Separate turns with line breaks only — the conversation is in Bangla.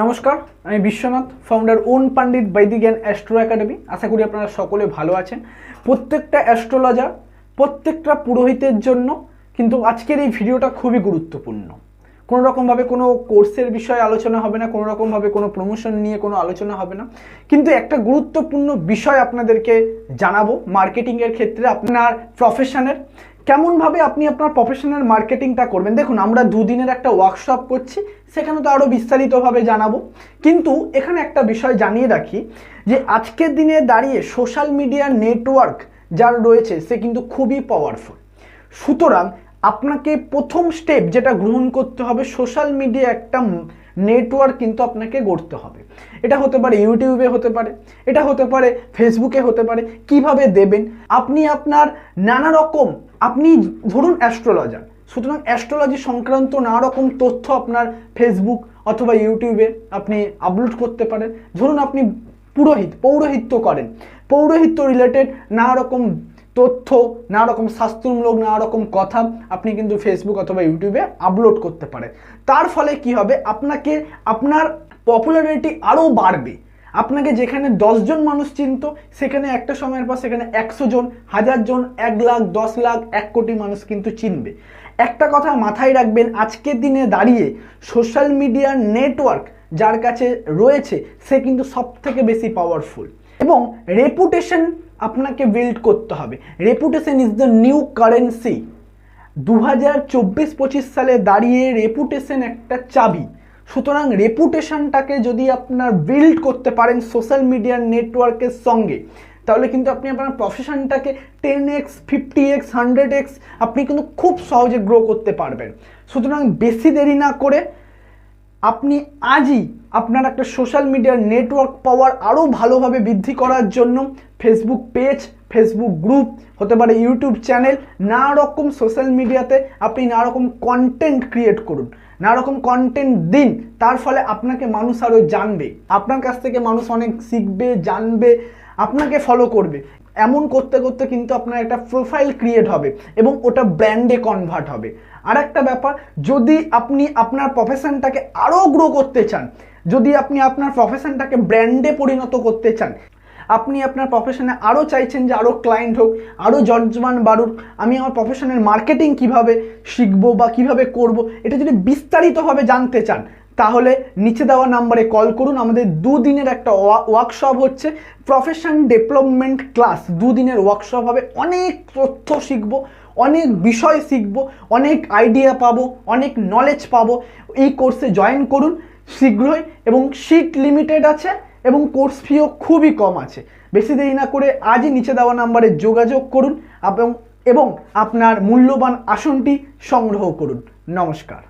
নমস্কার, আমি বিশ্বনাথ ফাউন্ডার ওন পাণ্ডিত বৈদিজ্ঞান অ্যাস্ট্রো একাডেমি আশা করি আপনারা সকলে ভালো আছেন। প্রত্যেকটা অ্যাস্ট্রোলজার প্রত্যেকটা পুরোহিতের জন্য কিন্তু আজকের এই ভিডিওটা খুবই গুরুত্বপূর্ণ। কোনো রকমভাবে কোনো কোর্সের বিষয়ে আলোচনা হবে না কোনো রকমভাবে কোনো প্রমোশন নিয়ে কোনো আলোচনা হবে না। কিন্তু একটা গুরুত্বপূর্ণ বিষয় আপনাদেরকে জানাব। মার্কেটিংয়ের ক্ষেত্রে আপনার প্রফেশনের কেমনভাবে আপনি আপনার প্রফেশনাল মার্কেটিংটা করবেন? দেখুন, আমরা দুদিনের একটা ওয়ার্কশপ করছি, সেখানে তো আরও বিস্তারিতভাবে জানাব। কিন্তু এখানে একটা বিষয় জানিয়ে রাখি, যে আজকের দিনে দাঁড়িয়ে সোশ্যাল মিডিয়া নেটওয়ার্ক যার রয়েছে, সে কিন্তু খুবই পাওয়ারফুল সুতরাং আপনাকে প্রথম স্টেপ যেটা গ্রহণ করতে হবে সোশ্যাল মিডিয়া একটা নেটওয়ার্ক কিন্তু আপনাকে গড়তে হবে। এটা হতে পারে ইউটিউবে হতে পারে, এটা হতে পারে ফেসবুকে হতে পারে, কীভাবে দেবেন? আপনি আপনার নানা রকম আপনি ধরুন অ্যাস্ট্রোলজার, সুতরাং অ্যাস্ট্রোলজি সংক্রান্ত নানা রকম তথ্য আপনার ফেসবুক অথবা ইউটিউবে আপনি আপলোড করতে পারেন। ধরুন আপনি পুরোহিত, পৌরোহিত্য করেন। পৌরোহিত্য রিলেটেড নানা রকম তথ্য নানা রকম শাস্ত্রমূলক নানা রকম কথা আপনি কিন্তু ফেসবুক অথবা ইউটিউবে আপলোড করতে পারেন। তার ফলে কি হবে? আপনাকে, আপনার পপুলারিটি আরও বাড়বে। আপনাকে যেখানে দশজন মানুষ চিনত, সেখানে একটা সময়ের পর সেখানে একশো জন, হাজার জন, এক লাখ, দশ লাখ, এক কোটি মানুষ কিন্তু চিনবে। একটা কথা মাথায় রাখবেন, আজকের দিনে দাঁড়িয়ে সোশ্যাল মিডিয়ার নেটওয়ার্ক যার কাছে রয়েছে, সে কিন্তু সব থেকে বেশি পাওয়ারফুল এবং রেপুটেশন আপনাকে বিল্ড করতে হবে। Reputation is the new currency দু হাজার চব্বিশ পঁচিশ সালে দাঁড়িয়ে রেপুটেশন একটা চাবি। সুতরাং রেপুটেশনটাকে যদি আপনার বিল্ড করতে পারেন সোশ্যাল মিডিয়ার নেটওয়ার্কের সঙ্গে, তাহলে কিন্তু আপনি আপনার প্রফেশনটাকে ten X fifty X hundred X আপনি কিন্তু খুব সহজে গ্রো করতে পারবেন। সুতরাং বেশি দেরি না করে আপনি আজই আপনার একটা সোশ্যাল মিডিয়ার নেটওয়ার্ক পাওয়ার আরও ভালোভাবে বৃদ্ধি করার জন্য ফেসবুক পেজ ফেসবুক গ্রুপ হতে পারে ইউটিউব চ্যানেল নানা রকম সোশ্যাল মিডিয়াতে আপনি নানা রকম কন্টেন্ট ক্রিয়েট করুন। নানা রকম কন্টেন্ট দিন, তার ফলে আপনাকে মানুষ আরও জানবে। আপনার কাছ থেকে মানুষ অনেক শিখবে, জানবে, আপনাকে ফলো করবে। এমন করতে করতে কিন্তু আপনার একটা প্রোফাইল ক্রিয়েট হবে এবং ওটা ব্র্যান্ডে কনভার্ট হবে। আর একটা ব্যাপার, যদি আপনি আপনার প্রফেশনটাকে আরও গ্রো করতে চান, যদি আপনি আপনার প্রফেশনটাকে ব্র্যান্ডে পরিণত করতে চান আপনি আপনার প্রফেশনে আরও চাইছেন যে আরও ক্লায়েন্ট হোক আরও জজমান বাড়ুক, আমি আমার প্রফেশনের মার্কেটিং কীভাবে শিখব বা কীভাবে করব, এটা যদি বিস্তারিতভাবে জানতে চান, তাহলে নিচে দেওয়া নাম্বারে কল করুন। আমাদের দুদিনের একটা ওয়ার্কশপ হচ্ছে। প্রফেশন ডেভেলপমেন্ট ক্লাস দুদিনের ওয়ার্কশপ হবে। অনেক তথ্য শিখব, অনেক বিষয় শিখব, অনেক আইডিয়া পাবো, অনেক নলেজ পাবো। এই কোর্সে জয়েন করুন, শীঘ্রই এবং সিট লিমিটেড আছে। এবং কোর্স ফিও খুবই কম আছে। বেশি দেরি না করে আজই নিচে দেওয়া নাম্বারে যোগাযোগ করুন এবং এবং আপনার মূল্যবান আসনটি সংগ্রহ করুন। নমস্কার।